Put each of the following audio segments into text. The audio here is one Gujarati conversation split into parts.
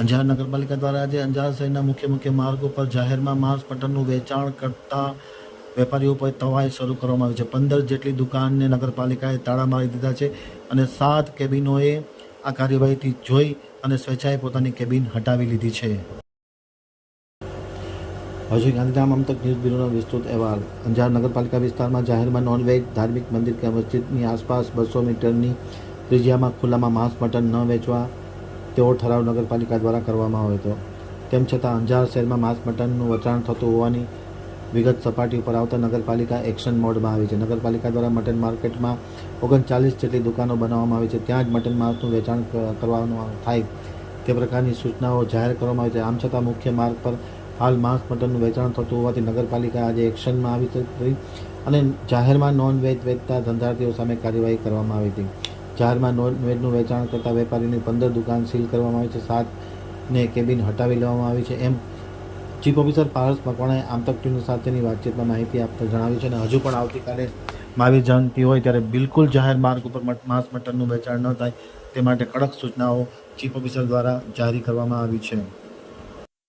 અંજાર નગરપાલિકા દ્વારા આજે અંજાર શહેરના મુખ્ય મુખ્ય માર્ગો પર જાહેરમાં માંસ પટનનું વેચાણ કરતા વેપારીઓ પર તવાઈ શરૂ કરવામાં આવી છે. પંદર જેટલી દુકાનને નગરપાલિકાએ તાળા મારી દીધા છે અને સાત કેબિનોએ આ કાર્યવાહીથી જોઈ અને સ્વેચ્છાએ પોતાની કેબિન હટાવી લીધી છે. હજી ગાંધીધામ અમતક ન્યૂઝ બ્યુરોનો વિસ્તૃત અહેવાલ. અંજાર નગરપાલિકા વિસ્તારમાં જાહેરમાં નોનવેજ ધાર્મિક મંદિર કે મસ્જિદની આસપાસ બસો મીટરની ત્રિજ્યામાં ખુલ્લામાં માંસ મટન ન વેચવા તેવો ઠરાવ નગરપાલિકા દ્વારા કરવામાં આવ્યો હતો તેમ છતાં અંજાર શહેરમાં માંસ મટનનું વેચાણ થતું હોવાની વિગત સપાટી ઉપર આવતા નગરપાલિકા એક્શન મોડમાં આવી છે. નગરપાલિકા દ્વારા મટન માર્કેટમાં ઓગણચાલીસ જેટલી દુકાનો બનાવવામાં આવી છે. ત્યાં જ મટન માંસનું વેચાણ કરવાનું થાય તે પ્રકારની સૂચનાઓ જાહેર કરવામાં આવી છે. આમ છતાં મુખ્ય માર્ગ પર હાલ માંસ મટનનું વેચાણ થતું હોવાથી નગરપાલિકા આજે એક્શનમાં આવી હતી અને જાહેરમાં નોન વેજ વેચતા ધંધાર્થીઓ સામે કાર્યવાહી કરવામાં આવી હતી. જાહેરમાં નોનવેજનું વેચાણ કરતા વેપારીની પંદર દુકાન સીલ કરવામાં આવી છે. સાતને કેબિન હટાવી લેવામાં આવી છે. એમ ચીફ ઓફિસર પારસ મકવાણાએ આમતક ટીમ સાથેની વાતચીતમાં માહિતી આપતા જણાવ્યું છે અને હજુ પણ આવતીકાલે મહાવીર જયંતિ હોય ત્યારે બિલકુલ જાહેર માર્ગ ઉપર માંસ મટનનું વેચાણ ન થાય તે માટે કડક સૂચનાઓ ચીફ ઓફિસર દ્વારા જારી કરવામાં આવી છે.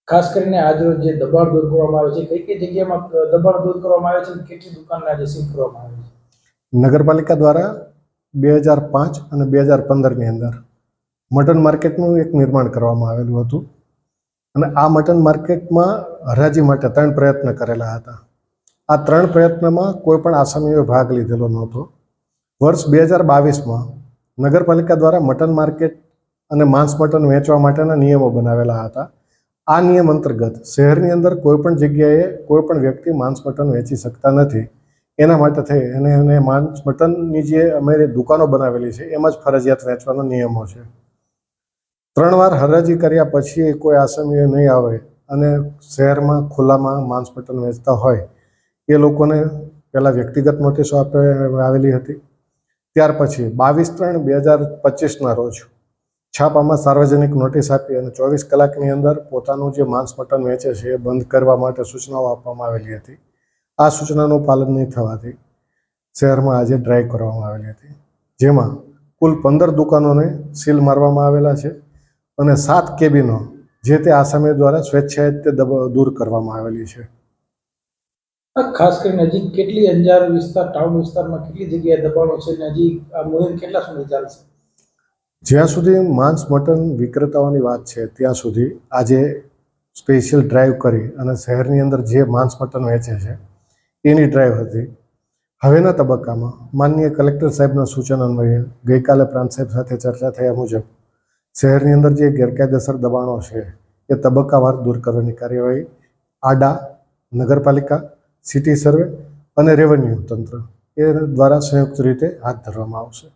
ખાસ કરીને આજરોજ જે દબાણ દૂર કરવામાં આવે છે કઈ કઈ જગ્યામાં દબાણ દૂર કરવામાં આવે છે કેટલી દુકાનને આજે સીલ કરવામાં આવે છે? નગરપાલિકા દ્વારા બે હજાર પાંચ અને બે હજાર પંદરની અંદર મટન માર્કેટનું એક નિર્માણ કરવામાં આવેલું હતું. અને આ મટન માર્કેટમાં હરાજી માટે ત્રણ પ્રયત્ન કરેલા હતા. આ ત્રણ પ્રયત્નમાં કોઈ પણ આસામીઓએ ભાગ લીધેલો નહોતો. વર્ષ બે હજાર બાવીસમાં નગરપાલિકા દ્વારા મટન માર્કેટ અને માંસ મટન વેચવા માટેના નિયમો બનાવેલા હતા. આ નિયમ અંતર્ગત શહેરની અંદર કોઈપણ જગ્યાએ કોઈપણ વ્યક્તિ માંસ મટન વેચી શકતા નથી. એના માટે થઈ. અને એને માંસ મટનની જે અમે દુકાનો બનાવેલી છે, એમાં જ ફરજિયાત વેચવાનો નિયમો છે. ત્રણ વાર હરાજી કર્યા પછી કોઈ આસામીઓ નહીં આવે અને શહેરમાં ખુલ્લામાં માંસ મટન વેચતા હોય, એ લોકોને પહેલાં વ્યક્તિગત નોટિસો આપે, આવેલી હતી. ત્યાર પછી બાવીસ ત્રણ બે હજાર પચીસના રોજ છાપામાં સાર્વજનિક નોટિસ આપી અને ચોવીસ કલાકની અંદર પોતાનું જે માંસ મટન વેચે છે એ બંધ કરવા માટે સૂચનાઓ આપવામાં આવેલી હતી. આ સૂચનાનું પાલન નહીં થવાથી શહેરમાં આજે ડ્રાઈવ કરવામાં આવેલી હતી. જેમાં કુલ પંદર દુકાનોને સીલ મારવામાં આવેલા છે અને સાત કેબિનો જે તે આસામી દ્વારા સ્વેચ્છાએ તે દૂર કરવામાં આવેલી છે. ખાસ કરીને હજી કેટલી અંજાર વિસ્તાર ટાઉન વિસ્તારમાં કેટલી જગ્યાએ દબાણો છે ને હજી આ મોહિમ કેટલા સુધી ચાલશે? જ્યાં સુધી માંસ મટન વિક્રેતાઓની વાત છે ત્યાં સુધી આજે સ્પેશિયલ ડ્રાઈવ કરી અને શહેરની અંદર જે માંસ મટન વેચે છે એની ડ્રાઈવ હતી. હવેના તબક્કામાં માનનીય કલેક્ટર સાહેબના સૂચન અન્વયે ગઈકાલે પ્રાંત સાહેબ સાથે ચર્ચા થયા મુજબ શહેરની અંદર જે ગેરકાયદેસર દબાણો છે, એ તબક્કાવાર દૂર કરવાની કાર્યવાહી, આડા, નગરપાલિકા, સિટી સર્વે અને રેવન્યુ તંત્ર એ દ્વારા સંયુક્ત રીતે હાથ ધરવામાં આવશે.